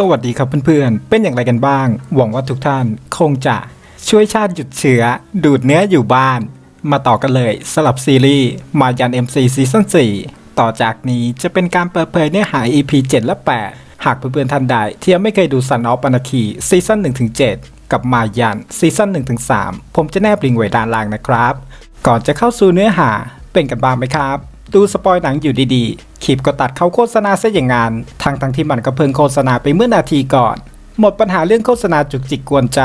สวัสดีครับเพื่อนๆ เป็นอย่างไรกันบ้าง หวังว่าทุกท่านคงจะช่วยชาติหยุดเชื้อ ดูดเนื้ออยู่บ้าน มาต่อกันเลยสลับซีรีส์มายัน MC ซีซั่น4ต่อจากนี้จะเป็นการเปิดเผยเนื้อหา EP 7 และ 8 หากเพื่อนๆท่านใดที่ยังไม่เคยดูซันออฟอนาคีซีซั่น1-7 กับมายันซีซั่น1-3 ผมจะแนบลิงก์ไว้ด้านล่างนะครับ ก่อนจะเข้าสู่เนื้อหาเป็นกันบ้างไหมครับ ดูสปอยหนังอยู่ดีๆคลิปก็ตัดเข้าโฆษณาซะอย่างงานทั้งทั้งที่มันก็เพิ่งโฆษณาไปเมื่อนาทีก่อน หมดปัญหาเรื่องโฆษณาจุกจิกกวนใจ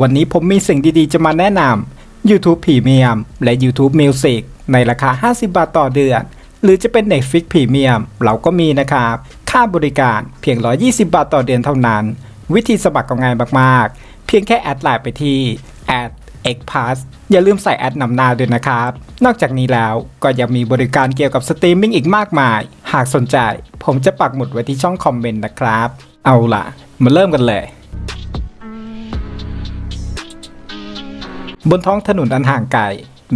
วันนี้ผมมีสิ่งดีๆ จะมาแนะนำ YouTube Premium และ YouTube Music ในราคา 50 บาทต่อเดือน หรือจะเป็น Netflix Premium เราก็มีนะครับ ค่าบริการเพียง 120 บาทต่อเดือนเท่านั้น วิธีสมัครก็ง่ายมากๆ เพียงแค่แอดไลน์ไปที่ x p a s s อย่าลืมใส่แอดนำหน้าด้วยนะครับ นอกจากนี้แล้วก็ยังมีบริการเกี่ยวกับสตรีมมิ่งอีกมากมาย หากสนใจ ผมจะปักหมุดไว้ที่ช่องคอมเมนต์นะครับ เอาล่ะ มาเริ่มกันเลยบนท้องถนนอันห่างไกล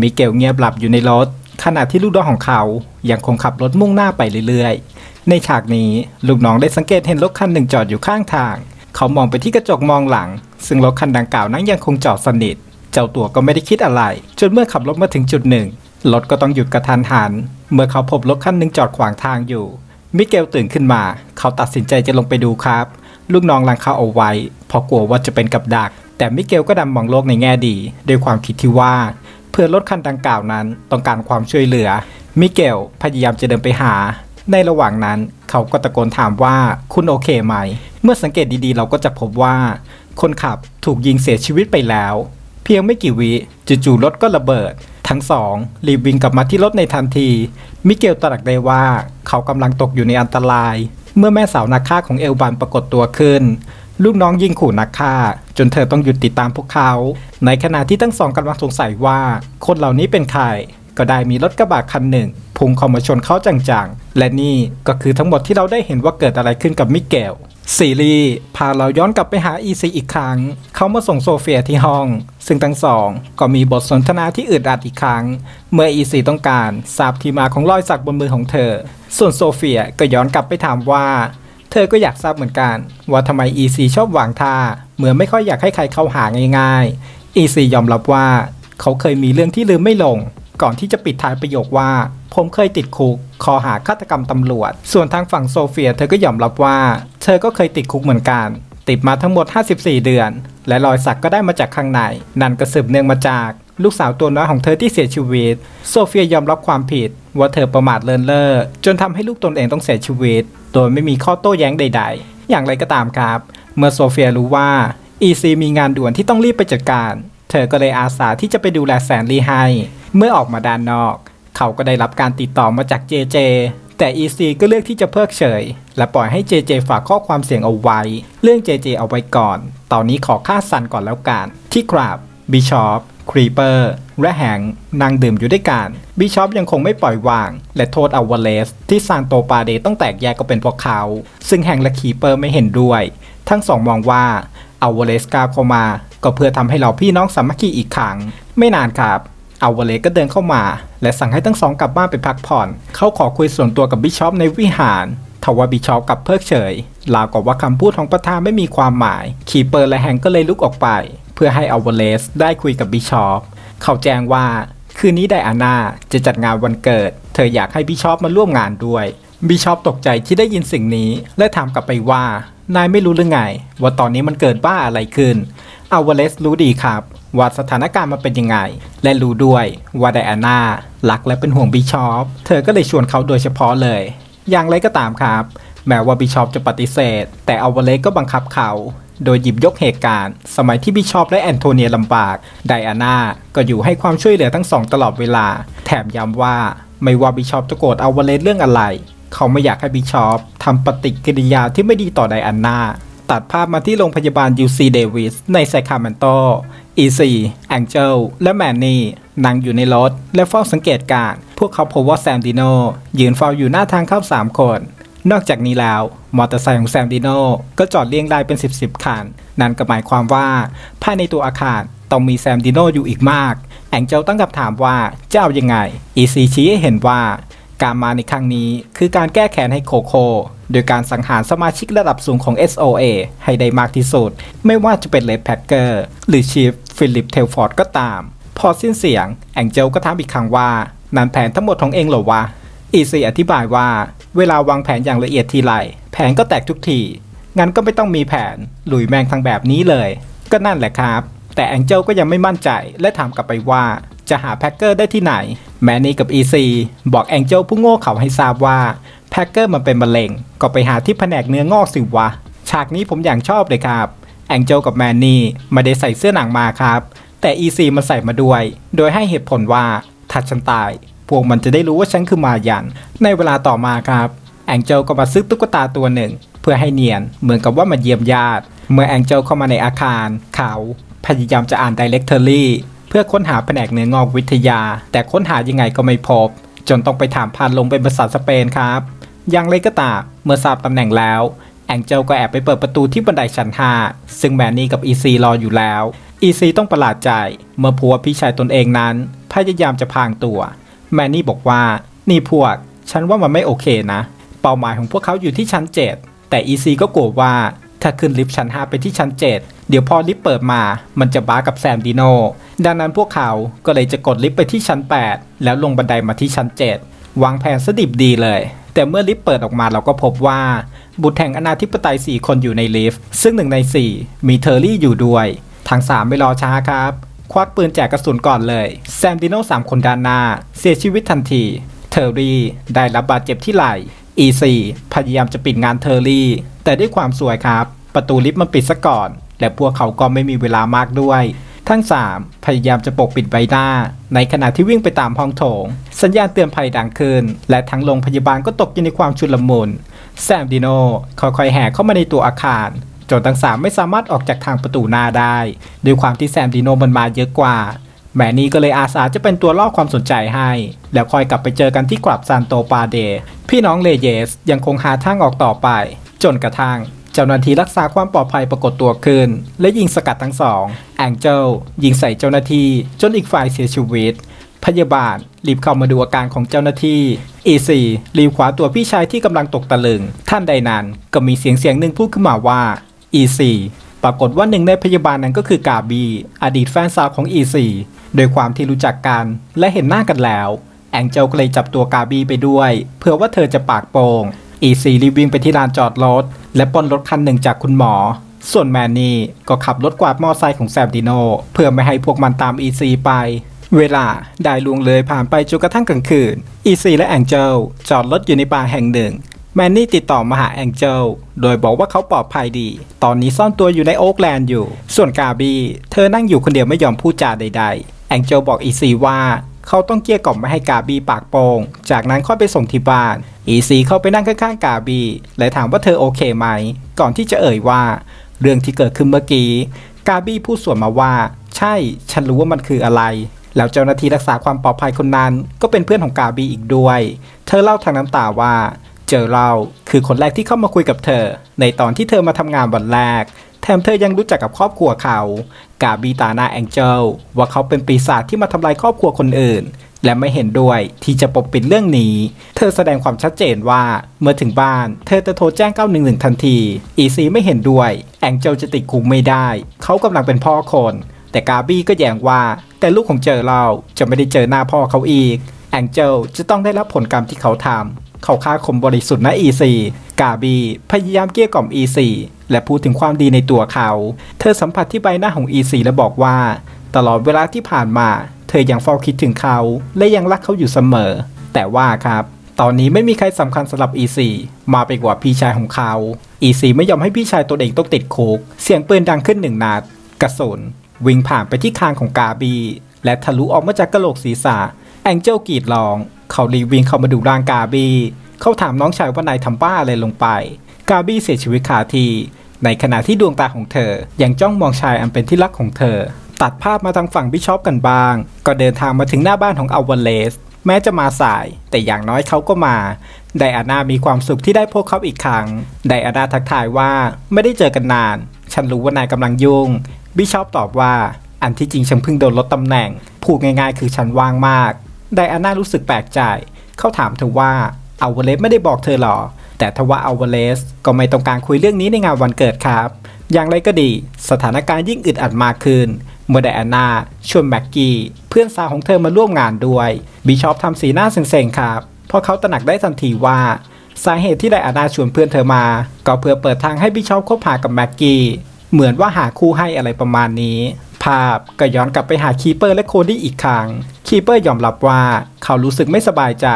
มิเกลเงียบหลับอยู่ในรถ ขณะที่ลูกน้องของเขา ยังคงขับรถมุ่งหน้าไปเรื่อยๆ ในฉากนี้ลูกน้องได้สังเกตเห็นรถคันหนึ่งจอดอยู่ข้างทาง เขามองไปที่กระจกมองหลัง ซึ่งรถคันดังกล่าวนั้นยังคงจอดสนิท เจ้าตัวก็ไม่ได้คิดอะไร จนเมื่อขับรถมาถึงจุดหนึ่งรถก็ต้องหยุดกระทันหัน เมื่อเขาพบรถคันหนึ่งจอดขวางทางอยู่ มิเกลตื่นขึ้นมา เขาตัดสินใจจะลงไปดูครับ ลูกน้องลังเขาเอาไว้เพราะกลัวว่าจะเป็นกับดัก แต่มิเกลก็ดำมองโลกในแง่ดีด้วยความคิดที่ว่า เพื่อรถคันดังกล่าวนั้นต้องการความช่วยเหลือ มิเกลพยายามจะเดินไปหา ในระหว่างนั้น เขาก็ตะโกนถามว่าคุณโอเคไหม เมื่อสังเกตดีๆ เราก็จะพบว่า คนขับถูกยิงเสียชีวิตไปแล้ว เพียงไม่กี่วิจู่ๆรถก็ระเบิด ทั้งสองรีบวิ่งกลับมาที่รถในทันที มิเกลตระหนักได้ว่าเขากำลังตกอยู่ในอันตราย เมื่อแม่สาวนักฆ่าของเอลบันปรากฏตัวขึ้น ลูกน้องยิงขู่นักฆ่า จนเธอต้องหยุดติดตามพวกเขา ในขณะที่ทั้งสองกำลังสงสัยว่า คนเหล่านี้เป็นใครก็ได้มีรถกระบะคันหนึ่งพุ่งเข้ามาชนเขาจังๆ และนี่ก็คือทั้งหมดที่เราได้เห็นว่าเกิดอะไรขึ้นกับมิเกล ซีรีส์พาเราย้อนกลับไปหาอีซีอีกครั้ง เขามาส่งโซเฟียที่ห้อง ซึ่งทั้งสองก็มีบทสนทนาที่อึดอัดอีกครั้ง เมื่ออีซีต้องการทราบที่มาของรอยสักบนมือของเธอ ส่วนโซเฟียก็ย้อนกลับไปถามว่า เธอก็อยากทราบเหมือนกัน ว่าทำไม EC ชอบวางท่าเหมือนไม่ค่อยอยากให้ใครเข้าหาง่ายๆ EC ยอมรับว่า เขาเคยมีเรื่องที่ลืมไม่ลง ก่อนที่จะปิดท้ายประโยคว่า ผมเคยติดคุกคอหาฆาตกรรมตำรวจ ส่วนทางฝั่งโซเฟียเธอก็ยอมรับว่า เธอก็เคยติดคุกเหมือนกัน ติดมาทั้งหมด 54 เดือน และรอยสักก็ได้มาจากข้างใน นั่นก็สืบเนื่องมาจาก ลูกสาวตัวน้อยของเธอที่เสียชีวิต โซเฟียยอมรับความผิด ว่าเธอประมาทเลินเล่อจนทำให้ลูกตนเองต้องเสียชีวิต โดยไม่มีข้อโต้แย้งใด ๆ อย่างไรก็ตามครับ เมื่อโซเฟียรู้ว่าอีซีมีงานด่วนที่ต้องรีบไปจัดการ เธอก็เลยอาสาที่จะไปดูแลแซนลีให้ เมื่อออกมาด้านนอก เขาก็ได้รับการติดต่อมาจากเจเจแต่ EC ก็เลือกที่จะเพิกเฉย และปล่อยให้ JJ ฝากข้อความเสียงเอาไว้ เรื่อง JJ เอาไว้ก่อน ตอนนี้ขอค่าซันก่อนแล้วกัน ที่กราบบิชอปครีเปอร์และแหงนั่งดื่มอยู่ด้วยกันบิชอปยังคงไม่ปล่อยวาง และโทษอวเลส ที่ซานโตปาเดต้องแตกแยกก็เป็นเพราะเขา ซึ่งแหงและคีเปอร์ไม่เห็นด้วย ทั้งสองมองว่าอวเลสกล้าเข้ามา ก็เพื่อทำให้เราพี่น้องสามัคคีอีกครั้ง ไม่นานครับอาวเลสก็เดินเข้ามา และสั่งให้ทั้งสองกลับบ้านไปพักผ่อน เขาขอคุยส่วนตัวกับบิชอปในวิหารทว่าบิชอปกลับเพิกเฉยลาวกับว่าคำพูดของประธานไม่มีความหมายคีเปอร์และแฮงก็เลยลุกออกไป เพื่อให้อาวเลสได้คุยกับบิชอปเขาแจ้งว่า คืนนี้ไดอาน่าจะจัดงานวันเกิด เธออยากให้บิชอปมาร่วมงานด้วยบิชอปตกใจที่ได้ยินสิ่งนี้ และถามกลับไปว่า นายไม่รู้หรือไง ว่าตอนนี้มันเกิดบ้าอะไรขึ้น อาวาเลสรู้ดีครับ ว่าสถานการณ์มันเป็นยังไง และรู้ด้วยว่าไดอาน่ารักและเป็นห่วงบิชอป เธอก็เลยชวนเขาโดยเฉพาะเลย อย่างไรก็ตามครับ แม้ว่าบิชอปจะปฏิเสธ แต่อาวาเลสก็บังคับเขาโดยหยิบยกเหตุการณ์ สมัยที่บิชอปและแอนโทเนียลำบาก ไดอาน่าก็อยู่ให้ความช่วยเหลือทั้งสองตลอดเวลา แถมย้ำว่าไม่ว่าบิชอปจะโกรธอาวาเลสเรื่องอะไร เขาไม่อยากให้บิชอปทำปฏิกิริยาที่ไม่ดีต่อไดอาน่า ตัดภาพมาที่โรงพยาบาล UC Davis ในไซคาเมนโตอีซีแองเจลและแมนนี่นั่งอยู่ในรถ และเฝ้าสังเกตการ พวกเขาพบว่าแซมดิโนยืนเฝ้าอยู่หน้าทางเข้า 3 คน นอกจากนี้แล้ว มอเตอร์ไซค์ของแซมดิโนก็จอดเรียงรายเป็น 10 10คัน นั่นก็หมายความว่า ภายในตัวอาคารต้องมีแซมดิโนอยู่อีกมาก แองเจลตั้งคำถามว่าจะเอายังไงอีซีชี้ให้เห็นว่า การมาในครั้งนี้คือการแก้แค้นให้โคโค โดยการสังหารสมาชิกระดับสูงของ SOA ให้ได้มากที่สุด ไม่ว่าจะเป็นเลดแพคเกอร์หรือชีฟฟิลิปเทลฟอร์ดก็ตาม พอสิ้นเสียง แองเจลก็ถามอีกครั้งว่านั่นแผนทั้งหมดของเองเหรอวะอีซีอธิบายว่า เวลาวางแผนอย่างละเอียดทีไรแผนก็แตกทุกที งั้นก็ไม่ต้องมีแผนหลุยแมงทางแบบนี้เลย ก็นั่นแหละครับ แต่แองเจลก็ยังไม่มั่นใจและถามกลับไปว่าจะหาแพ็กเกอร์ได้ที่ไหน แมนนี่กับ EC บอกแองเจลผู้โง่เขาให้ทราบว่า แพ็กเกอร์มันเป็นมะเร็ง ก็ไปหาที่แผนกเนื้องอกสิวะ ฉากนี้ผมอย่างชอบเลยครับ แองเจลกับแมนนี่ไม่ได้ใส่เสื้อหนังมาครับ แต่ EC มันใส่มาด้วย โดยให้เหตุผลว่าถ้าฉันตาย พวกมันจะได้รู้ว่าฉันคือมายัน ในเวลาต่อมาครับ แองเจลก็มาซื้อตุ๊กตาตัวหนึ่ง เพื่อให้เนียน เหมือนกับว่ามาเยี่ยมญาติ เมื่อแองเจลเข้ามาในอาคาร เขาพยายามจะอ่าน directory เพื่อค้นหาแผนกเนื้องอกวิทยา แต่ค้นหายังไงก็ไม่พบ จนต้องไปถามพานลงเป็นภาษาสเปนครับ อย่างไรก็ตามเมื่อทราบตำแหน่งแล้ว แองเจลก็แอบไปเปิดประตูที่บันไดชั้น5ซึ่งแมนนี่กับอีซีรออยู่แล้วอีซีต้องประหลาดใจ เมื่อพัวพี่ชายตนเองนั้น พยายามจะพางตัว แมนนี่บอกว่า นี่พวก ฉันว่ามันไม่โอเคนะ เป้าหมายของพวกเขาอยู่ที่ชั้น 7 แต่อีซีก็กลัวว่า ถ้าขึ้นลิฟต์ชั้น 5 ไปที่ชั้น 7 เดี๋ยวพอลิฟต์เปิดมา มันจะบ้ากับแซมดิโน ดังนั้นพวกเขาก็เลยจะกดลิฟต์ไปที่ชั้น 8 แล้วลงบันไดมาที่ชั้น 7 วางแผนสดิบดีเลย แต่เมื่อลิฟต์เปิดออกมาเราก็พบว่า บุตรแห่งอนาธิปไตย 4 คนอยู่ในลิฟต์ ซึ่งหนึ่งใน 4 มีเทอร์รี่อยู่ด้วย ทั้ง 3 ไม่รอช้าครับ ควักปืนแจกกระสุนก่อนเลย แซมดิโน่สามคนด้านหน้า เสียชีวิตทันที เทอร์รี่ได้รับบาดเจ็บที่ไหล่ E4 พยายามจะปิดงานเทอร์รี่ แต่ด้วยความสวยครับ ประตูลิฟต์มันปิดซะก่อน และพวกเขาก็ไม่มีเวลามากด้วย ทั้ง 3 พยายามจะปกปิดใบหน้า ในขณะที่วิ่งไปตามห้องโถง สัญญาณเตือนภัยดังขึ้น และทั้งโรงพยาบาลก็ตกอยู่ในความชุลมุน แซมดิโนค่อยๆแห่เข้ามาในตัวอาคารจนทั้งสามไม่สามารถออกจากทางประตูหน้าได้ ด้วยความที่แซมดิโนมันมาเยอะกว่า แมนนี่ก็เลยอาสาจะเป็นตัวล่อความสนใจให้ แล้วคอยกลับไปเจอกันที่กลับซานโตปาเด พี่น้องเลเยสยังคงหาทางออกต่อไป จนกระทั่ง เจ้าหน้าที่รักษาความปลอดภัยปรากฏตัวขึ้น และยิงสกัดทั้งสองแองเจลยิงใส่เจ้าหน้าที่จนอีกฝ่ายเสียชีวิต พยาบาลรีบเข้ามาดูอาการของเจ้าหน้าที่ E4 รีบขวาตัวพี่ชายที่กำลังตกตะลึง ท่านใดนั้นก็มีเสียงเสียงหนึ่งพูดขึ้นมาว่า E4 ปรากฏว่าหนึ่งในพยาบาลนั้นก็คือกาบี อดีตแฟนสาวของ E4 โดยความที่รู้จักกันและเห็นหน้ากันแล้ว แองเจลก็เลยจับตัวกาบีไปด้วย เพื่อว่าเธอจะปากโปง E4 รีบวิ่งไปที่ลานจอดรถ และปล้นรถคันหนึ่งจากคุณหมอ ส่วนแมนนี่ก็ขับรถกวาดมอไซค์ของแซมดิโนเพื่อไม่ให้พวกมันตาม E4 ไป เวลาได้ล่วงเลยผ่านไปจนกระทั่งกลางคืนอีซีและแองเจลจอดรถอยู่ในป่าแห่งหนึ่งแมนนี่ติดต่อมาหาแองเจล โดยบอกว่าเขาปลอดภัยดี ตอนนี้ซ่อนตัวอยู่ในโอ๊กแลนด์อยู่ ส่วนกาบี เธอนั่งอยู่คนเดียวไม่ยอมพูดจาใด ๆ แองเจลบอกอีซีว่า เขาต้องเกลี้ยกล่อมไม่ให้กาบีปากโปงจากนั้นค่อยไปส่งที่บ้านอีซีเข้าไปนั่งข้างๆกาบีและถามว่าเธอโอเคไหม ก่อนที่จะเอ่ยว่า เรื่องที่เกิดขึ้นเมื่อกี้ กาบี้พูดสวนมาว่า ใช่ ฉันรู้ว่ามันคืออะไรแล้วเจ้าหน้าที่รักษาความปลอดภัยคนนั้นก็เป็นเพื่อนของกาบีอีกด้วย เธอเล่าทางน้ำตาว่า เจอเราคือคนแรกที่เข้ามาคุยกับเธอ ในตอนที่เธอมาทำงานวันแรก แถมเธอยังรู้จักกับครอบครัวเขากาบีตานาแองเจลว่าเขาเป็นปีศาจที่มาทำลายครอบครัวคนอื่น และไม่เห็นด้วยที่จะปกปิดเรื่องนี้ เธอแสดงความชัดเจนว่าเมื่อถึงบ้าน เธอจะโทรแจ้ง 911 ทันที อีซีไม่เห็นด้วย แองเจลจะติดคุกไม่ได้ เขากำลังเป็นพ่อคน แต่กาบี้ก็แย้งว่า แต่ลูกของเจอเราจะไม่ได้เจอหน้าพ่อเขาอีก แองเจลจะต้องได้รับผลกรรมที่เขาทำ เขาฆ่าคนบริสุทธิ์นะ E4 กาบีพยายามเกลี้ยกล่อม E4 และพูดถึงความดีในตัวเขา เธอสัมผัสที่ใบหน้าของ E4 และบอกว่า ตลอดเวลาที่ผ่านมา เธอยังเฝ้าคิดถึงเขา และยังรักเขาอยู่เสมอ แต่ว่าครับ ตอนนี้ไม่มีใครสำคัญสำหรับ E4 มาไปกว่าพี่ชายของเขา E4 ไม่ยอมให้พี่ชายตัวเองต้องติดคุก เสียงปืนดังขึ้นหนึ่งนัด กระสุนวิ่งผ่านไปที่คางของกาบี และทะลุออกมาจากกระโหลกศีรษะ แองเจลกรีดร้อง เขารีวิ่งเข้ามาดูร่างกาบีเขาถามน้องชายว่านายทำบ้าอะไรลงไป กาบี้เสียชีวิตคาทีในขณะที่ดวงตาของเธอ ยังจ้องมองชายอันเป็นที่รักของเธอ ตัดภาพมาทางฝั่งบิชอปกันบ้าง ก็เดินทางมาถึงหน้าบ้านของอัลวาเลส แม้จะมาสาย แต่อย่างน้อยเขาก็มา ไดอาน่ามีความสุขที่ได้พบเขาอีกครั้ง ไดอาน่าทักทายว่าไม่ได้เจอกันนาน ฉันรู้ว่านายกำลังยุ่ง บิชอปตอบว่า อันที่จริงฉันเพิ่งโดนลดตำแหน่ง พูดง่ายๆ คือฉันว่างมาก ไดอาน่ารู้สึกแปลกใจ เขาถามเธอว่าอัลวเลสไม่ได้บอกเธอหรอ แต่ทว่าอัลวเลสก็ไม่ต้องการคุยเรื่องนี้ในงานวันเกิดครับ อย่างไรก็ดี สถานการณ์ยิ่งอึดอัดมากขึ้น เมื่อไดอาน่าชวนแม็กกี้เพื่อนสาวของเธอมาร่วมงานด้วย บิชอปทำสีหน้าเซ็งๆครับ เพราะเขาตระหนักได้ทันทีว่า สาเหตุที่ไดอาน่าชวนเพื่อนเธอมา ก็เพื่อเปิดทางให้บิชอปคบหากับแม็กกี้เหมือนว่าหาคู่ให้อะไรประมาณนี้ ภาพก็ย้อนกลับไปหาคีเปอร์และโคดี้อีกครั้ง คีเปอร์ยอมรับว่าเขารู้สึกไม่สบายใจ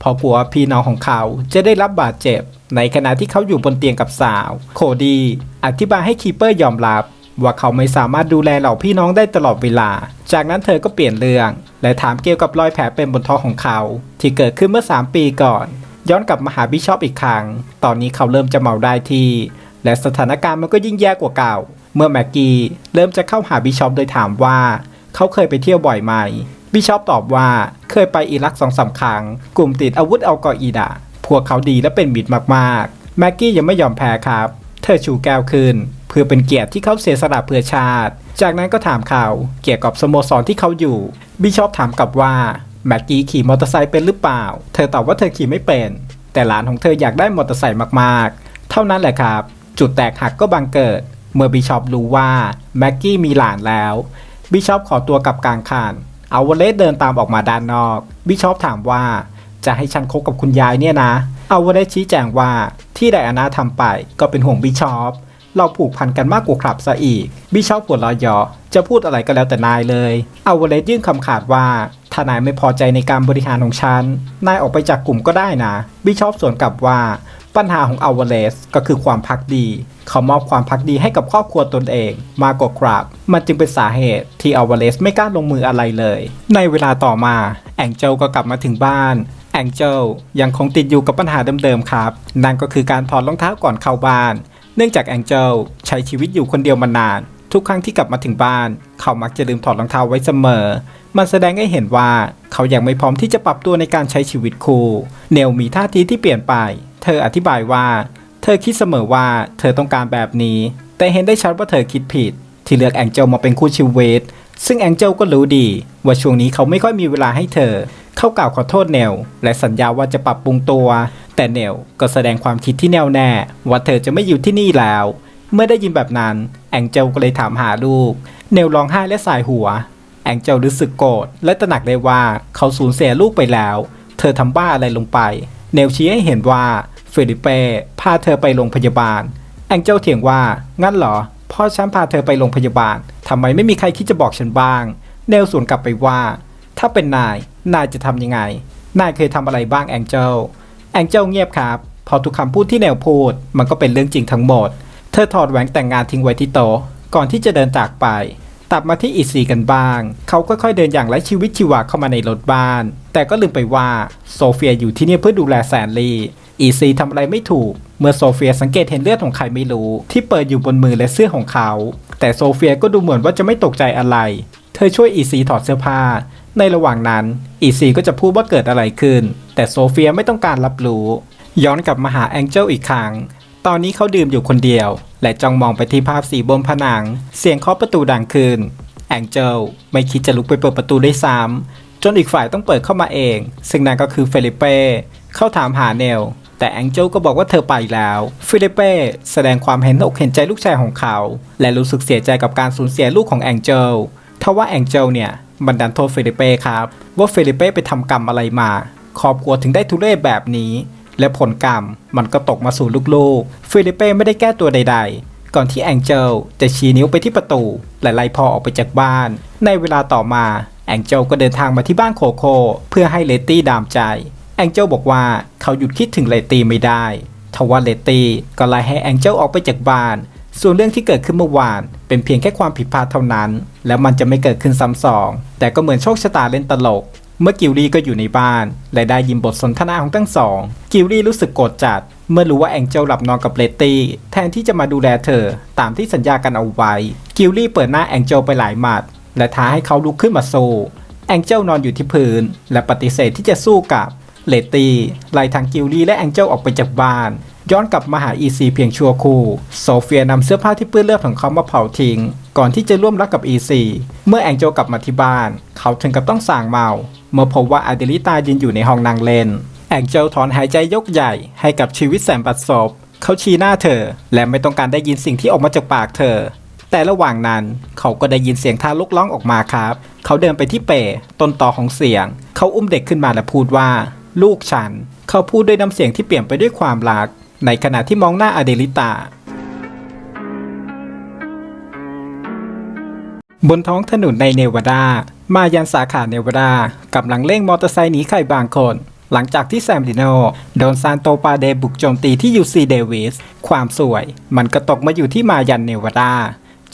เพราะกลัวพี่น้องของเขาจะได้รับบาดเจ็บ ในขณะที่เขาอยู่บนเตียงกับสาว โคดีอธิบายให้คีเปอร์ยอมรับ ว่าเขาไม่สามารถดูแลเหล่าพี่น้องได้ตลอดเวลา จากนั้นเธอก็เปลี่ยนเรื่อง และถามเกี่ยวกับรอยแผลเป็นบนท้องของเขา ที่เกิดขึ้นเมื่อ 3 ปีก่อน ย้อนกลับมาหาบิชอปอีกครั้ง ตอนนี้เขาเริ่มจะเมาได้ที่ และสถานการณ์มันก็ยิ่งแย่กว่าเก่า เมื่อแม็กกี้เริ่มจะเข้าหาบิชอปโดยถามว่า เขาเคยไปเที่ยวบ่อยไหม บิชอปตอบว่าเคยไปอิรักสองสามครั้ง กลุ่มติดอาวุธอัลกออีดะพวกเขาดีและเป็นมิตรมากๆ แม็กกี้ยังไม่ยอมแพ้ครับ เธอชูแก้วขึ้น เพื่อเป็นเกียรติที่เขาเสียสละเพื่อชาติ จากนั้นก็ถามเขาเกี่ยวกับสโมสรที่เขาอยู่ บิชอปถามกลับว่าแม็กกี้ขี่มอเตอร์ไซค์เป็นหรือเปล่า เธอตอบว่าเธอขี่ไม่เป็น แต่หลานของเธออยากได้มอเตอร์ไซค์มากๆ เท่านั้นแหละครับ จุดแตกหักก็บังเกิด เมื่อบิชอปรู้ว่าแม็กกี้มีหลานแล้ว บิชอปขอตัวกลับกลางคัน เอาวเลสเดินตามออกมาด้านนอกบิชอปถามว่าจะให้ฉันคบกับคุณยายเนี่ยนะ เอาวเลสชี้แจงว่าที่ไดอาน่าทำไปก็เป็นห่วงบิชอปเราผูกพันกันมากกว่าครับซะอีก บิชอปหัวเราะเยาะจะพูดอะไรก็แล้วแต่นายเลย เอาวเลสยื่นคำขาดว่าถ้านายไม่พอใจในการบริหารของฉัน นายออกไปจากกลุ่มก็ได้นะ บิชอปสวนกลับว่า ปัญหาของอัลวาเลสก็คือความพักดี เขามอบความพักดีให้กับครอบครัวตนเองมากกว่าครับ มันจึงเป็นสาเหตุที่อัลวาเลสไม่กล้าลงมืออะไรเลย ในเวลาต่อมาแองเจลก็กลับมาถึงบ้านแองเจลยังคงติดอยู่กับปัญหาเดิมๆครับ นั่นก็คือการถอดรองเท้าก่อนเข้าบ้าน เนื่องจากแองเจลใช้ชีวิตอยู่คนเดียวมานาน ทุกครั้งที่กลับมาถึงบ้าน เขามักจะลืมถอดรองเท้าไว้เสมอ มันแสดงให้เห็นว่าเขายังไม่พร้อมที่จะปรับตัวในการใช้ชีวิตคู่ เนลมีท่าทีที่เปลี่ยนไป เธออธิบายว่า เธอคิดเสมอว่าเธอต้องการแบบนี้ แต่เห็นได้ชัดว่าเธอคิดผิด ที่เลือกแองเจลมาเป็นคู่ชีวิต ซึ่งแองเจลก็รู้ดี ว่าช่วงนี้เขาไม่ค่อยมีเวลาให้เธอ เขากล่าวขอโทษเนลและสัญญาว่าจะปรับปรุงตัว แต่เนลก็แสดงความคิดที่แน่วแน่ ว่าเธอจะไม่อยู่ที่นี่แล้ว เมื่อได้ยินแบบนั้น แองเจลก็เลยถามหาลูก เนลร้องไห้และสายหัว แองเจลรู้สึกโกรธและตระหนักได้ว่าเขาสูญเสียลูกไปแล้ว เธอทำบ้าอะไรลงไปเนลชี้ให้เห็นว่า เฟลิเป้พาเธอไปโรงพยาบาล แองเจลเถียงว่า งั้นเหรอ พ่อฉันพาเธอไปโรงพยาบาลทำไมไม่มีใครคิดจะบอกฉันบ้าง เนลสวนกลับไปว่า ถ้าเป็นนาย นายจะทำยังไง นายเคยทำอะไรบ้างแองเจล แองเจลเงียบครับ พอทุกคำพูดที่เนลพูด มันก็เป็นเรื่องจริงทั้งหมด เธอถอดแหวนแต่งงานทิ้งไว้ที่โต๊ะ ก่อนที่จะเดินจากไป ตัดมาที่อีซีกันบ้าง เขาค่อยๆเดินอย่างไร้ชีวิตชีวาเข้ามาในรถบ้าน แต่ก็ลืมไปว่าโซเฟียอยู่ที่นี่เพื่อดูแลแซนลี อีซีทำอะไรไม่ถูก เมื่อโซเฟียสังเกตเห็นเลือดของใครไม่รู้ ที่เปิดอยู่บนมือและเสื้อของเขา แต่โซเฟียก็ดูเหมือนว่าจะไม่ตกใจอะไร เธอช่วยอีซีถอดเสื้อผ้า ในระหว่างนั้นอีซีก็จะพูดว่าเกิดอะไรขึ้น แต่โซเฟียไม่ต้องการรับรู้ ย้อนกลับมาหาแองเจลอีกครั้ง ตอนนี้เขาดื่มอยู่คนเดียว และจ้องมองไปที่ภาพสีบนผนัง เสียงเคาะประตูดังขึ้น แองเจลไม่คิดจะลุกไปเปิดประตูได้วยซ้ำจนอีกฝ่ายต้องเปิดเข้ามาเอง ซึ่งนั่นก็คือเฟลิเป้ เข้าถามหาเนล แต่แองเจลก็บอกว่าเธอไปแล้ว ฟิลิเป้แสดงความเห็นอกเห็นใจลูกชายของเขา และรู้สึกเสียใจกับการสูญเสียลูกของแองเจลทว่าแองเจลเนี่ยบันดาลโทษฟิลิเป้ครับ ว่าฟิลิเป้ไปทำกรรมอะไรมาครอบครัวถึงได้ทุเรศแบบนี้ และผลกรรมมันก็ตกมาสู่ลูกๆ ฟิลิเป้ไม่ได้แก้ตัวใด ๆ ก่อนที่แองเจลจะชี้นิ้วไปที่ประตูและไล่พ่อออกไปจากบ้าน ในเวลาต่อมาแองเจลก็เดินทางมาที่บ้านโคโค่เพื่อให้เลตตี้ดามใจ แองเจลบอกว่าเขาหยุดคิดถึงเลตี้ไม่ได้ทว่าเลตี้ก็ไล่ให้แองเจลออกไปจากบ้าน ส่วนเรื่องที่เกิดขึ้นเมื่อวาน เป็นเพียงแค่ความผิดพลาดเท่านั้น และมันจะไม่เกิดขึ้นซ้ำสอง แต่ก็เหมือนโชคชะตาเล่นตลก เมื่อกิลลี่ก็อยู่ในบ้าน และได้ยินบทสนทนาของทั้งสอง กิลลี่รู้สึกโกรธจัด เมื่อรู้ว่าแองเจลหลับนอนกับเลตตี้แทนที่จะมาดูแลเธอ ตามที่สัญญากันเอาไว้ กิลลี่เปิดหน้าแองเจลไปหลายหมัด และท้าให้เขาลุกขึ้นมาสู้แองเจลนอนอยู่ที่พื้น และปฏิเสธที่จะสู้กับ เลตตี้ไล่ทางกิลลี่และแองเจลออกไปจากบ้าน ย้อนกลับมาหาอีซีเพียงชั่วคู่ โซเฟียนำเสื้อผ้าที่เปื้อนเลือดของเขามาเผาทิ้ง ก่อนที่จะร่วมรักกับอีซีเมื่อแองเจลกลับมาที่บ้าน เขาถึงกับต้องส่างเมา เมื่อพบว่าอาเดลิตายืนอยู่ในห้องนางเล่น แองเจลถอนหายใจยกใหญ่ให้กับชีวิตแสนบัดซบเขาชี้หน้าเธอ และไม่ต้องการได้ยินสิ่งที่ออกมาจากปากเธอ แต่ระหว่างนั้นเขาก็ได้ยินเสียงทารกร้องออกมาครับ เขาเดินไปที่เปรต้นต่อของเสียง เขาอุ้มเด็กขึ้นมาและพูดว่า ลูกฉัน เขาพูดด้วยน้ำเสียงที่เปลี่ยนไปด้วยความรัก ในขณะที่มองหน้าอเดลิตา บนท้องถนนในเนวาดา มายันสาขาเนวาดากำลังเร่งมอเตอร์ไซค์หนีใครบางคนหลังจากที่แซมดิโนโดนซานโตปาเดบุกโจมตีที่ยูซีเดวิสความสวย มันก็ตกมาอยู่ที่มายันเนวาดา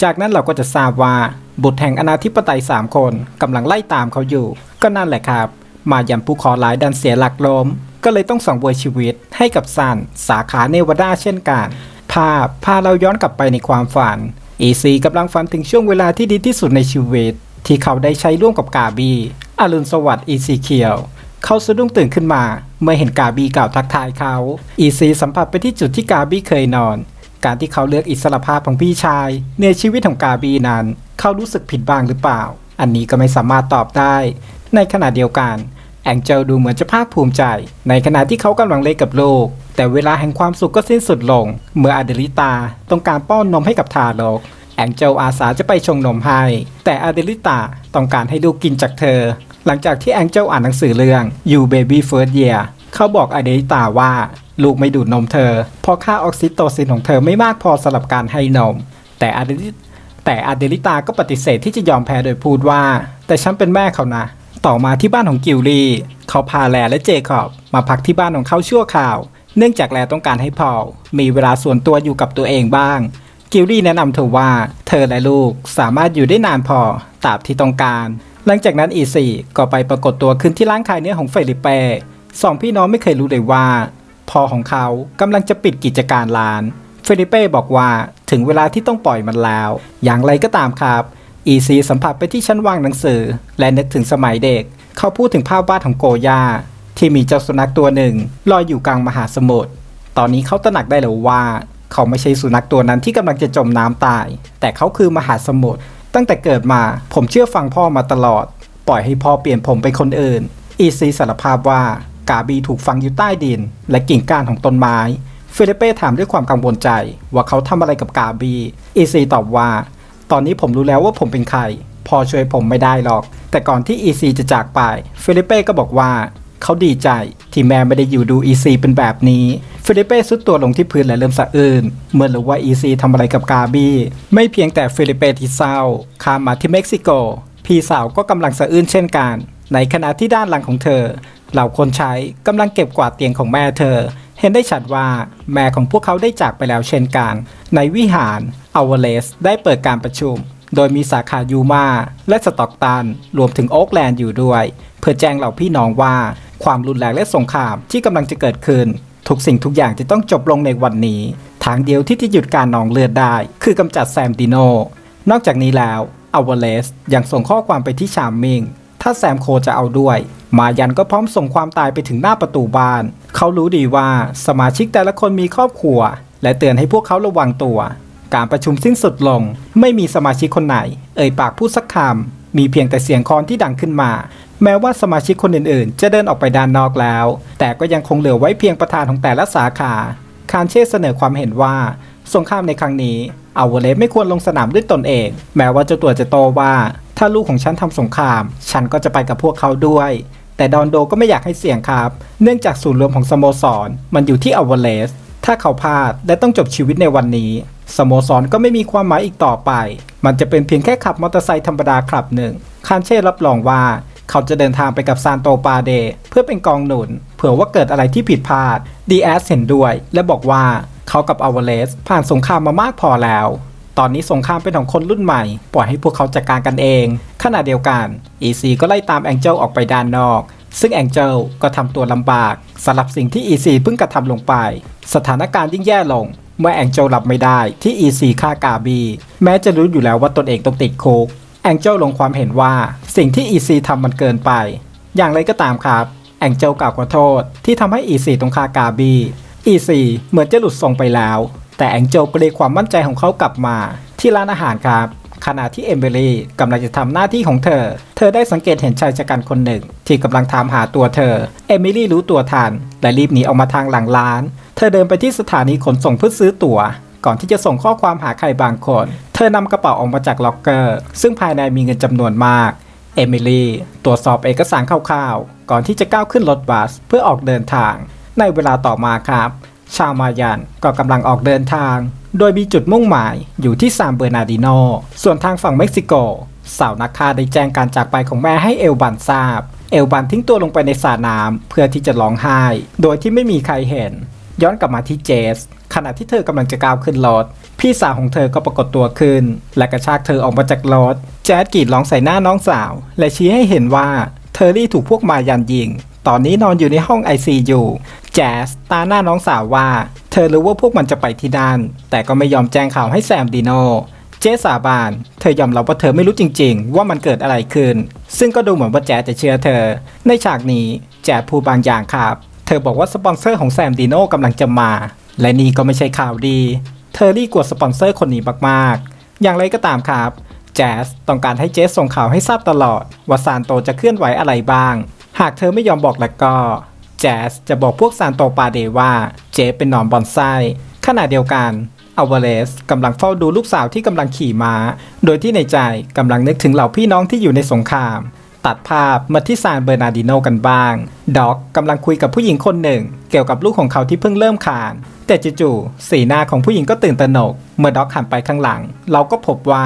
จากนั้นเราก็จะทราบว่า บุตรแห่งอนาธิปไตย 3 คนกำลังไล่ตามเขาอยู่ ก็นั่นแหละครับ มายันผู้ขอร้ายดันเสียหลักล้ม ก็เลยต้องส่งเวยชีวิตให้กับซันสาขาเนวาดาเช่นกัน ภาพพาเราย้อนกลับไปในความฝัน อีซีกำลังฝันถึงช่วงเวลาที่ดีที่สุดในชีวิต ที่เขาได้ใช้ร่วมกับกาบีอรุณสวัสดิ์อีซีเคียวเขาสะดุ้งตื่นขึ้นมา เมื่อเห็นกาบีกล่าวทักทายเขา อีซีสัมผัสไปที่จุดที่กาบีเคยนอน การที่เขาเลือกอิสรภาพของพี่ชาย ในชีวิตของกาบีนั้น เขารู้สึกผิดบ้างหรือเปล่า อันนี้ก็ไม่สามารถตอบได้ ในขณะเดียวกัน แองเจลดูเหมือนจะภาคภูมิใจ ในขณะที่เขากำลังเล่นกับโลก แต่เวลาแห่งความสุขก็สิ้นสุดลง เมื่ออเดลิตาต้องการป้อนนมให้กับทารกแองเจลอาสาจะไปชงนมให้ แต่อเดลิตาต้องการให้ลูกกินจากเธอ หลังจากที่แองเจลอ่านหนังสือเรื่อง You Baby First Year เขาบอกอเดลิตาว่า ลูกไม่ดูดนมเธอ เพราะค่าออกซิโตซินของเธอไม่มากพอสำหรับการให้นม แต่อเดลิแต่อเดลิตาก็ปฏิเสธที่จะยอมแพ้โดยพูดว่า แต่ฉันเป็นแม่เขานะ ต่อมาที่บ้านของกิลลี่เขาพาแลและเจคอบมาพักที่บ้านของเขาชั่วคราว เนื่องจากแลต้องการให้พอลมีเวลาส่วนตัวอยู่กับตัวเองบ้าง กิลลี่แนะนำเธอว่า เธอและลูกสามารถอยู่ได้นานพอตราบที่ต้องการ หลังจากนั้นอีซีก็ไปปรากฏตัวขึ้นที่ร้านขายเนื้อของเฟลิเป้สองพี่น้องไม่เคยรู้เลยว่าพ่อของเขากำลังจะปิดกิจการร้าน เฟลิเป้บอกว่าถึงเวลาที่ต้องปล่อยมันแล้ว อย่างไรก็ตามครับ อีซีสัมผัสไปที่ชั้นวางหนังสือ และนึกถึงสมัยเด็ก เขาพูดถึงภาพวาดของโกยาที่มีเจ้าสุนัขตัวหนึ่งลอยอยู่กลางมหาสมุทร ตอนนี้เขาตระหนักได้แล้วว่า เขาไม่ใช่สุนัขตัวนั้นที่กำลังจะจมน้ำตาย แต่เขาคือมหาสมุทร ตั้งแต่เกิดมาผมเชื่อฟังพ่อมาตลอด ปล่อยให้พ่อเปลี่ยนผมเป็นคนอื่น อีซีสารภาพว่ากาบีถูกฝังอยู่ใต้ดิน และกิ่งก้านของต้นไม้ฟิลิเป้ถามด้วยความกังวลใจ ว่าเขาทำอะไรกับกาบี อีซีตอบว่า ตอนนี้ผมรู้แล้วว่าผมเป็นใคร พอช่วยผมไม่ได้หรอก แต่ก่อนที่อีซีจะจากไปฟิลิเป้ก็บอกว่า เขาดีใจที่แม่ไม่ได้อยู่ดูอีซีเป็นแบบนี้ฟิลิเป้ซุดตัวลงที่พื้นและเริ่มสะอื้นเมื่อรู้ว่าอีซีทำอะไรกับกาบีไม่เพียงแต่ฟิลิเป้ที่เศร้าข้ามมาที่เม็กซิโก พี่สาวก็กำลังสะอื้นเช่นกัน ในขณะที่ด้านหลังของเธอเหล่าคนใช้กำลังเก็บกวาดเตียงของแม่เธอ เห็นได้ชัดว่าแม่ของพวกเขาได้จากไปแล้วเช่นกัน ในวิหารอเวเลสได้เปิดการประชุม โดยมีสาขายูมาและสตอกตัน รวมถึงโอ๊กแลนด์อยู่ด้วย เพื่อแจ้งเหล่าพี่น้องว่า ความรุนแรงและสงครามที่กำลังจะเกิดขึ้น ทุกสิ่งทุกอย่างจะต้องจบลงในวันนี้ ทางเดียวที่จะหยุดการนองเลือดได้ คือกำจัดแซมดิโน นอกจากนี้แล้วอเวเลสยังส่งข้อความไปที่ชามมิง ถ้าแซมโคจะเอาด้วย มายันก็พร้อมส่งความตายไปถึงหน้าประตูบ้าน เขารู้ดีว่าสมาชิกแต่ละคนมีครอบครัว และเตือนให้พวกเขาระวังตัว การประชุมสิ้นสุดลง ไม่มีสมาชิกคนไหน เอ่ยปากพูดสักคำมีเพียงแต่เสียงคอนที่ดังขึ้นมา แม้ว่าสมาชิกคนอื่นๆ จะเดินออกไปด้านนอกแล้ว แต่ก็ยังคงเหลือไว้เพียงประธานของแต่ละสาขา คานเช่เสนอความเห็นว่าสงครามในครั้งนี้อาวเลสไม่ควรลงสนามด้วยตนเอง แม้ว่าเจ้าตัวจะโตว่า ถ้าลูกของฉันทำสงคราม ฉันก็จะไปกับพวกเขาด้วย แต่ดอนโดก็ไม่อยากให้เสี่ยงครับ เนื่องจากศูนย์รวมของสโมสร มันอยู่ที่อาวเลส ถ้าเขาพลาดและต้องจบชีวิตในวันนี้ สโมสรก็ไม่มีความหมายอีกต่อไป มันจะเป็นเพียงแค่ขับมอเตอร์ไซค์ธรรมดาขับหนึ่ง คานเช่รับรองว่าเขาจะเดินทางไปกับซานโตปาเด เพื่อเป็นกองหนุน เผื่อว่าเกิดอะไรที่ผิดพลาดดีแอสเห็นด้วย และบอกว่าเขากับอาวเลสผ่านสงครามมามากพอแล้ว ตอนนี้สงครามเป็นของคนรุ่นใหม่ ปล่อยให้พวกเขาจัดการกันเอง ขณะเดียวกันอีซีก็ไล่ตามแองเจิลออกไปด้านนอก ซึ่งแองเจิลก็ทำตัวลำบากสำหรับสิ่งที่อีซีเพิ่งกระทำลงไป สถานการณ์ยิ่งแย่ลง เมื่อแองเจิลรับไม่ได้ที่อีซีฆ่ากาบี แม้จะรู้อยู่แล้วว่าตนเองต้องติดคุกแองเจิลลงความเห็นว่าสิ่งที่อีซีทำมันเกินไป อย่างไรก็ตามครับแองเจิลกล่าวขอโทษที่ทำให้อีซีต้องฆ่ากาบีอีซีเหมือนจะหลุดทรงไปแล้ว แต่แองเจลก็เรียกความมั่นใจของเขากลับมาที่ร้านอาหารครับ ขณะที่เอมิลี่กำลังจะทำหน้าที่ของเธอ เธอได้สังเกตเห็นชายชะกันคนหนึ่ง ที่กำลังถามหาตัวเธอ เอมิลี่รู้ตัวทันและรีบหนีออกมาทางหลังร้าน เธอเดินไปที่สถานีขนส่งเพื่อซื้อตั๋ว ก่อนที่จะส่งข้อความหาใครบางคน เธอนำกระเป๋าออกมาจากล็อกเกอร์ ซึ่งภายในมีเงินจำนวนมาก เอมิลี่ตรวจสอบเอกสารคร่าวๆ ก่อนที่จะก้าวขึ้นรถบัสเพื่อออกเดินทาง ในเวลาต่อมาครับ ชาวมายันก็กำลังออกเดินทาง โดยมีจุดมุ่งหมายอยู่ที่ซานเบอร์นาดิโน ส่วนทางฝั่งเม็กซิโก สาวนักฆ่าได้แจ้งการจากไปของแม่ให้เอลบันทราบ เอลบันทิ้งตัวลงไปในสระน้ำเพื่อที่จะร้องไห้ โดยที่ไม่มีใครเห็น ย้อนกลับมาที่เจส ขณะที่เธอกำลังจะก้าวขึ้นรถ พี่สาวของเธอก็ปรากฏตัวขึ้น และกระชากเธอออกมาจากรถ แจ๊ดกรีดร้องใส่หน้าน้องสาว และชี้ให้เห็นว่าเทอร์รี่ถูกพวกมายันยิง ตอนนี้นอนอยู่ในห้อง ICU แจสตาหน้าน้องสาวว่า เธอรู้ว่าพวกมันจะไปที่นั่นแต่ก็ไม่ยอมแจ้งข่าวให้แซมดีโนเจสาบาน เธอยอมรับว่าเธอไม่รู้จริงๆ ว่ามันเกิดอะไรขึ้น ซึ่งก็ดูเหมือนว่าแจ๊สจะเชื่อเธอ ในฉากนี้แจ๊สพูดบางอย่างครับ เธอบอกว่าสปอนเซอร์ของแซมดีโนกำลังจะมา และนี่ก็ไม่ใช่ข่าวดี เธอรีกลัวสปอนเซอร์คนนี้มากๆ อย่างไรก็ตามครับ แจ๊สต้องการให้เจสส่งข่าวให้ทราบตลอด ว่าซานโตจะเคลื่อนไหวอะไรบ้าง หากเธอไม่ยอมบอกแล้วก็แจ๊สจะบอกพวกซานโตปาเดว่าเจเป็นหนอนบอนไซขณะเดียวกันอาวาเลสกำลังเฝ้าดูลูกสาวที่กำลังขี่ม้า โดยที่ในใจกำลังนึกถึงเหล่าพี่น้องที่อยู่ในสงคราม ตัดภาพมาที่ซานเบอร์นาร์ดิโนกันบ้าง ด็อกกำลังคุยกับผู้หญิงคนหนึ่ง เกี่ยวกับลูกของเขาที่เพิ่งเริ่มคาน แต่จู่ๆสีหน้าของผู้หญิงก็ตื่นตระหนก เมื่อด็อกหันไปข้างหลัง เราก็พบว่า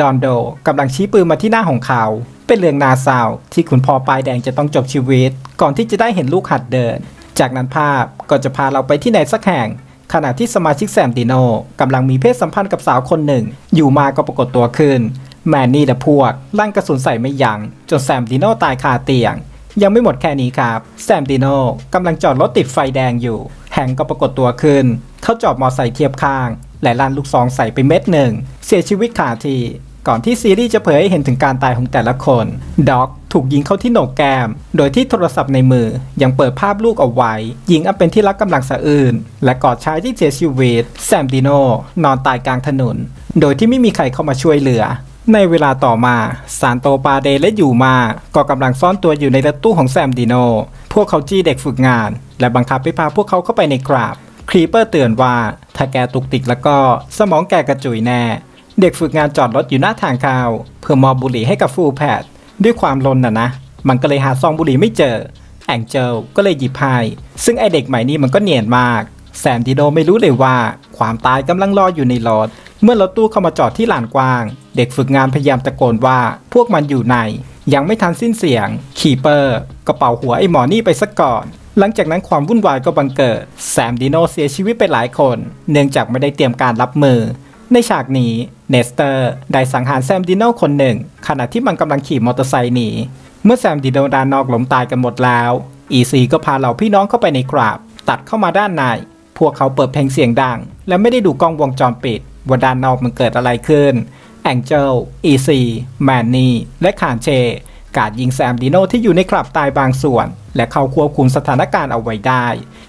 ดอนโดกำลังชี้ปืนมาที่หน้าของเขา เป็นเรื่องนาซาวที่คุณพ่อปลายแดงจะต้องจบชีวิต ก่อนที่จะได้เห็นลูกหัดเดิน จากนั้นภาพก็จะพาเราไปที่ไหนสักแห่ง ขณะที่สมาชิกแซมติโนกำลังมีเพศสัมพันธ์กับสาวคนหนึ่ง อยู่มาก็ปรากฏตัวขึ้น แมนนี่และพวกลั่นกระสุนใส่ไม่ยัง้งจนแซมติโนตายคาเตียง ยังไม่หมดแค่นี้ครับ แซมติโนกำลังจอดรถติดไฟแดงอยู่แฮงก็ปรากฏตัวขึ้น เขาจอดมอไซค์เทียบข้างและลั่นลูกซองใส่ไปเม็ดหนึ่ง เสียชีวิตคาที ก่อนที่ซีรีส์จะเผยให้เห็นถึงการตายของแต่ละคนด็อกถูกยิงเข้าที่โหนกแก้ม โดยที่โทรศัพท์ในมือยังเปิดภาพลูกเอาไว้ ยิงอันเป็นที่รักกำลังสะอื่นและกอดชายที่เสียชีวิตแซมดิโนนอนตายกลางถนน โดยที่ไม่มีใครเข้ามาช่วยเหลือ ในเวลาต่อมาซานโตปาเดและยูมา ก็กำลังซ่อนตัวอยู่ในรถตู้ของแซมดิโน พวกเขาจี้เด็กฝึกงาน และบังคับให้พาพวกเขาเข้าไปในกราบครีเปอร์เตือนว่าถ้าแกตุกติกแล้วก็สมองแกกระจุยแน่ เด็กฝึกงานจอดรถอยู่หน้าทางเข้าเพื่อมอบบุหรี่ให้กับฟูแพดด้วยความลนน่ะนะ มันก็เลยหาซองบุหรี่ไม่เจอ แองเจลก็เลยหยิบให้ซึ่งไอเด็กใหม่นี้มันก็เนียนมาก แซมดิโนไม่รู้เลยว่า ความตายกำลังรออยู่ในรถ เมื่อรถตู้เข้ามาจอดที่ลานกว้าง เด็กฝึกงานพยายามตะโกนว่าพวกมันอยู่ใน ยังไม่ทันสิ้นเสียง คีเปอร์ก็เป่าหัวไอหมอนี่ไปซะก่อนหลังจากนั้นความวุ่นวายก็บังเกิด แซมดิโนเสียชีวิตไปหลายคน เนื่องจากไม่ได้เตรียมการรับมือ ในฉากนี้ เนสเตอร์ได้สังหารแซมดิโนคนหนึ่ง ขณะที่มันกำลังขี่มอเตอร์ไซค์หนี เมื่อแซมดิโนด้านนอกล้มตายกันหมดแล้วอีซีก็พาเหล่าพี่น้องเข้าไปในกราบ ตัดเข้ามาด้านใน พวกเขาเปิดเพลงเสียงดัง และไม่ได้ดูกล้องวงจรปิด ว่าด้านนอกมันเกิดอะไรขึ้นแองเจลอีซีแมนนี่และคานเชการยิงแซมดิโนที่อยู่ในคลับตายบางส่วน และเขาควบคุมสถานการณ์เอาไว้ได้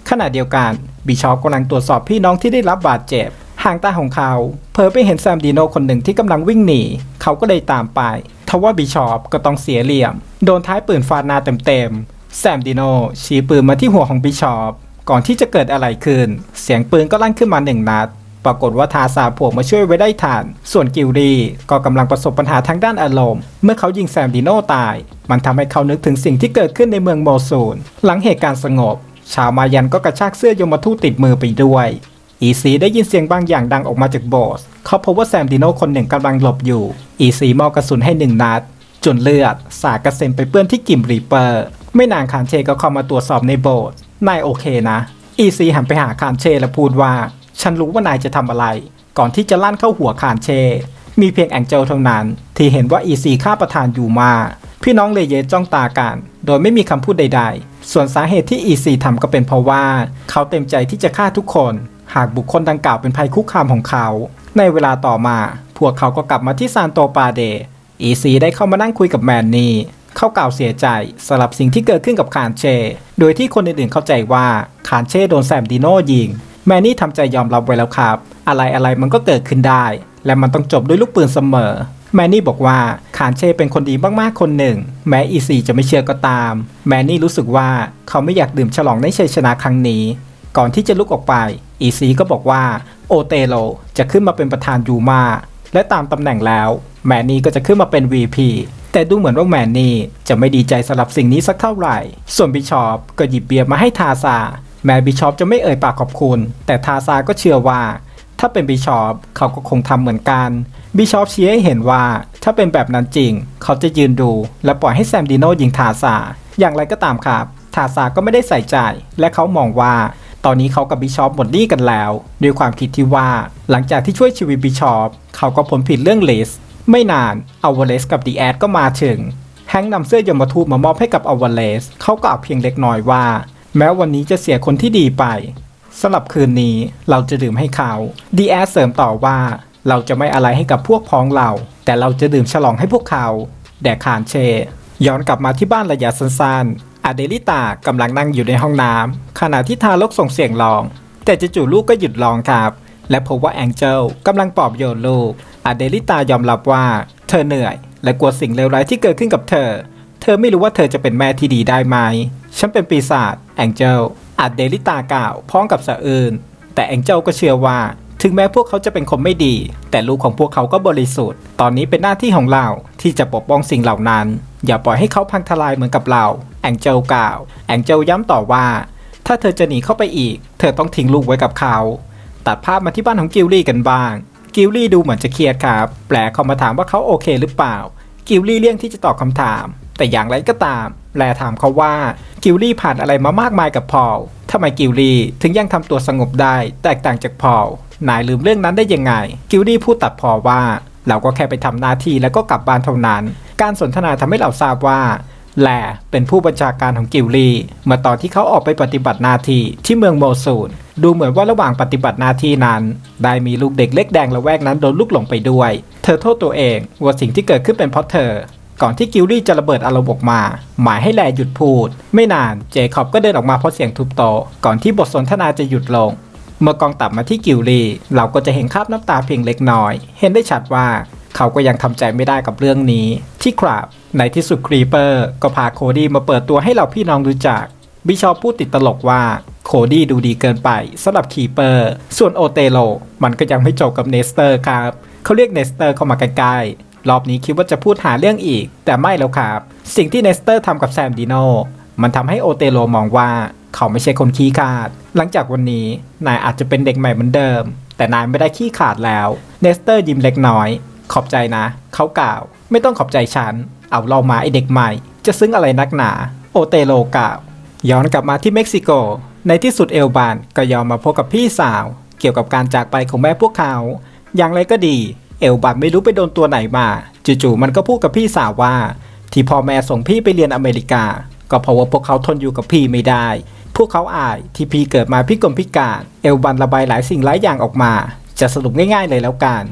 ขณะเดียวกันบิชอปกำลังตรวจสอบพี่น้องที่ได้รับบาดเจ็บ ห่างตาของเขาเผลอไปเห็นแซมดิโนคนหนึ่งที่กำลังวิ่งหนี เขาก็เลยตามไปทว่าบิชอปก็ต้องเสียเหลี่ยม โดนท้ายปืนฟาดนาเต็มๆ แซมดิโนชี้ปืนมาที่หัวของบิชอปก่อนที่จะเกิดอะไรขึ้น เสียงปืนก็ลั่นขึ้นมาหนึ่งนัด ปรากฏว่าทาซาพวมาช่วยไว้ได้ทัน ส่วนกิลดีก็กำลังประสบปัญหาทางด้านอารมณ์ เมื่อเขายิงแซมดิโนตาย มันทำให้เขานึกถึงสิ่งที่เกิดขึ้นในเมืองโมซูล หลังเหตุการณ์สงบ ชาวมายันก็กระชากเสื้อยมทูตติดมือไปด้วย อีซีได้ยินเสียงบางอย่างดังออกมาจากโบสถ์เขาพบว่าแซมดิโนคนหนึ่งกำลังหลบอยู่ อีซีมอบกระสุนให้หนึ่งนัดจนเลือด สาดกระเซ็นไปเปื้อนที่กิมรีเปอร์ ไม่นานคานเชก็เข้ามาตรวจสอบในโบสถ์นายโอเคนะ อีซีหันไปหาคานเชและพูดว่า ฉันรู้ว่านายจะทำอะไร ก่อนที่จะลั่นเข้าหัวคานเช มีเพียงแองเจลเท่านั้น ที่เห็นว่าอีซีฆ่าประธานอยู่มา พี่น้องเลเยจ้องตากัน โดยไม่มีคำพูดใด ๆ ส่วนสาเหตุที่อีซีทำก็เป็นเพราะว่า เขาเต็มใจที่จะฆ่าทุกคน หากบุคคลดังกล่าวเป็นภัยคุกคามของเขา ในเวลาต่อมา พวกเขาก็กลับมาที่ซานโตปาเดอีซีได้เข้ามานั่งคุยกับแมนนี่เขากล่าวเสียใจสำหรับสิ่งที่เกิดขึ้นกับคานเชโดยที่คนอื่นๆเข้าใจว่าคานเช่โดนแซมดิโนยิง แมนนี่ทำใจยอมรับไว้แล้วครับ อะไรอะไรๆมันก็เกิดขึ้นได้ และมันต้องจบด้วยลูกปืนเสมอ แมนนี่บอกว่าคานเช่เป็นคนดีมากๆคนหนึ่ง แม้อีซีจะไม่เชื่อก็ตาม แมนนี่รู้สึกว่าเขาไม่อยากดื่มฉลองในชัยชนะครั้งนี้ ก่อนที่จะลุกออกไป อีซีก็บอกว่าโอเตโลจะขึ้นมาเป็นประธานยูมาและตามตำแหน่งแล้ว แมนนี่ก็จะขึ้นมาเป็น VP แต่ดูเหมือนว่าแมนนี่จะไม่ดีใจสำหรับสิ่งนี้สักเท่าไหร่ ส่วนบิชอปก็หยิบเบียร์มาให้ทาซา แม้บิชอปจะไม่เอ่ยปากขอบคุณ แต่ทาซาก็เชื่อว่า ถ้าเป็นบิชอปเขาก็คงทำเหมือนกัน บิชอปชี้ให้เห็นว่า ถ้าเป็นแบบนั้นจริง เขาจะยืนดู และปล่อยให้แซมดิโนยิงทาซา อย่างไรก็ตามครับ ทาซาก็ไม่ได้ใส่ใจ และเขามองว่า ตอนนี้เขากับบิชอปหมดหนี้กันแล้วด้วยความคิดที่ว่า หลังจากที่ช่วยชีวิตบิชอปเขาก็พ้นผิดเรื่องเลสไม่นานอวเลสกับดีแอดก็มาถึงแฮงนำเสื้อยมทูตมามอบให้กับอวเลสเขากล่าวเพียงเล็กน้อยว่า แม้วันนี้จะเสียคนที่ดีไปสำหรับคืนนี้เราจะดื่มให้เขาดีแอดเสริมต่อว่า เราจะไม่อะไรให้กับพวกพ้องเรา แต่เราจะดื่มฉลองให้พวกเขา แดกขานเช ย้อนกลับมาที่บ้านระยะสั้นๆ อเดลิตากำลังนั่งอยู่ในห้องน้ำขณะที่ทารกส่งเสียงร้อง แต่จู่ๆลูกก็หยุดร้องครับ และพบว่าแองเจลกำลังปลอบโยนลูกอเดลิตายอมรับว่า เธอเหนื่อย และกลัวสิ่งเลวร้ายที่เกิดขึ้นกับเธอ เธอไม่รู้ว่าเธอจะเป็นแม่ที่ดีได้ไหม ฉันเป็นปีศาจแองเจลอเดลิตากล่าวพร้อมกับสะอื้นแต่แองเจลก็เชื่อว่า ถึงแม้พวกเขาจะเป็นคนไม่ดี แต่ลูกของพวกเขาก็บริสุทธิ์ ตอนนี้เป็นหน้าที่ของเราที่จะปกป้องสิ่งเหล่านั้น อย่าปล่อยให้เขาพังทลายเหมือนกับเราแองเจลกล่าวแองเจลย้ำต่อว่า ถ้าเธอจะหนีเข้าไปอีก เธอต้องทิ้งลูกไว้กับเขา ตัดภาพมาที่บ้านของกิลลี่กันบ้าง กิลลี่ดูเหมือนจะเครียดครับแปลเขามาถามว่าเขาโอเคหรือเปล่า กิลลี่เลี่ยงที่จะตอบคำถาม แต่อย่างไรก็ตามแปลถามเขาว่ากิลลี่ผ่านอะไรมามากมายกับพอลทำไมกิลลี่ถึงยังทำตัวสงบได้ แตกต่างจากพอลนายลืมเรื่องนั้นได้ยังไง กิลลี่พูดตัดพอว่า เราก็แค่ไปทำหน้าที่แล้วก็กลับบ้านเท่านั้น การสนทนาทำให้เราทราบว่าแลเป็นผู้บัญชาการของกิลลี่เมื่อตอนที่เขาออกไปปฏิบัติหน้าที่ที่เมืองโมซูลดูเหมือนว่าระหว่างปฏิบัติหน้าที่นั้น ได้มีลูกเด็กเล็กแดงละแวกนั้นโดนลูกหลงไปด้วย เธอโทษตัวเองว่าสิ่งที่เกิดขึ้นเป็นเพราะเธอ ก่อนที่กิลลี่จะระเบิดอารมณ์ออกมา หมายให้แลหยุดพูด ไม่นานเจคอบก็เดินออกมาเพราะเสียงทุบโต๊ะก่อนที่บทสนทนาจะหยุดลง เมื่อกองตับมาที่กิลลี่เราก็จะเห็นคราบน้ำตาเพียงเล็กน้อย เห็นได้ชัดว่าเขาก็ยังทำใจไม่ได้กับเรื่องนี้ ที่ครับในที่สุดครีเปอร์ก็พาโคดี้มาเปิดตัวให้เราพี่น้องรู้จัก บิชอปพูดติดตลกว่าโคดี้ดูดีเกินไปสำหรับคีเปอร์ ส่วนโอเตโลมันก็ยังไม่จบกับเนสเตอร์ครับ เขาเรียกเนสเตอร์เข้ามาใกล้ๆรอบนี้คิดว่าจะพูดหาเรื่องอีก แต่ไม่แล้วครับ สิ่งที่เนสเตอร์ทำกับแซมดิโนมันทำให้โอเตโลมองว่า เขาไม่ใช่คนขี้ขาด หลังจากวันนี้นายอาจจะเป็นเด็กใหม่เหมือนเดิม แต่นายไม่ได้ขี้ขาดแล้วเนสเตอร์ยิ้มเล็กน้อย ขอบใจนะ เขากล่าว ไม่ต้องขอบใจฉัน เอาเรามาไอเด็กใหม่ จะซึ้งอะไรนักหนา โอเตโลกล่าว ย้อนกลับมาที่เม็กซิโก ในที่สุดเอลบานก็ยอมมาพบกับพี่สาว เกี่ยวกับการจากไปของแม่พวกเขา อย่างไรก็ดี เอลบานไม่รู้ไปโดนตัวไหนมา จู่ๆมันก็พูดกับพี่สาวว่า ที่พ่อแม่ส่งพี่ไปเรียนอเมริกา ก็เพราะว่าพวกเขาทนอยู่กับพี่ไม่ได้ วกเขาอายที่พีเกิดมาพิกลพิการ เอลบันระบายหลายสิ่งหลายอย่างออกมา จะสรุปง่ายๆเลยแล้วกัน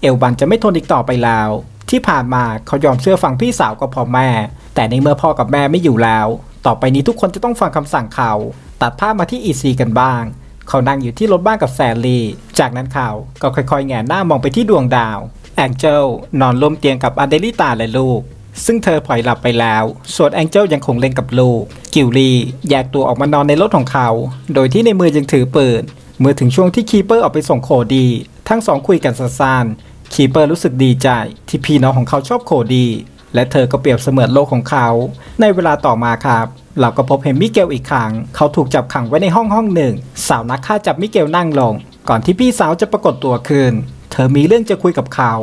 เอลบันจะไม่ทนอีกต่อไปแล้ว ที่ผ่านมาเขายอมเชื่อฟังพี่สาวก็เพอแม่ แต่ในเมื่อพ่อกับแม่ไม่อยู่แล้ว ต่อไปนี้ทุกคนจะต้องฟังคำสั่งเขา ตัดภาพมาที่อีซีกันบ้าง เขานั่งอยู่ที่รถบ้านกับแซลลี่ จากนั้นเขาก็ค่อยๆแงนหน้ามองไปที่ดวงดาวแองเจลนอนร่วมเตียงกับอเดลิตาและลูก ซึ่งเธอพลอยหลับไปแล้ว ส่วนแองเจลยังคงเล่นกับลูก กิลลี่แยกตัวออกมานอนในรถของเขา โดยที่ในมือยังถือปืน เมื่อถึงช่วงที่คีเปอร์ออกไปส่งโคดี ทั้งสองคุยกันสั้นๆคีเปอร์รู้สึกดีใจ ที่พี่น้องของเขาชอบโคดี และเธอก็เปรียบเสมือนโลกของเขา ในเวลาต่อมาครับ เราก็พบเห็นมิเกลอีกครั้ง เขาถูกจับขังไว้ในห้องห้องหนึ่ง สาวนักฆ่าจับมิเกลนั่งลง ก่อนที่พี่สาวจะปรากฏตัวขึ้น เธอมีเรื่องจะคุยกับเขา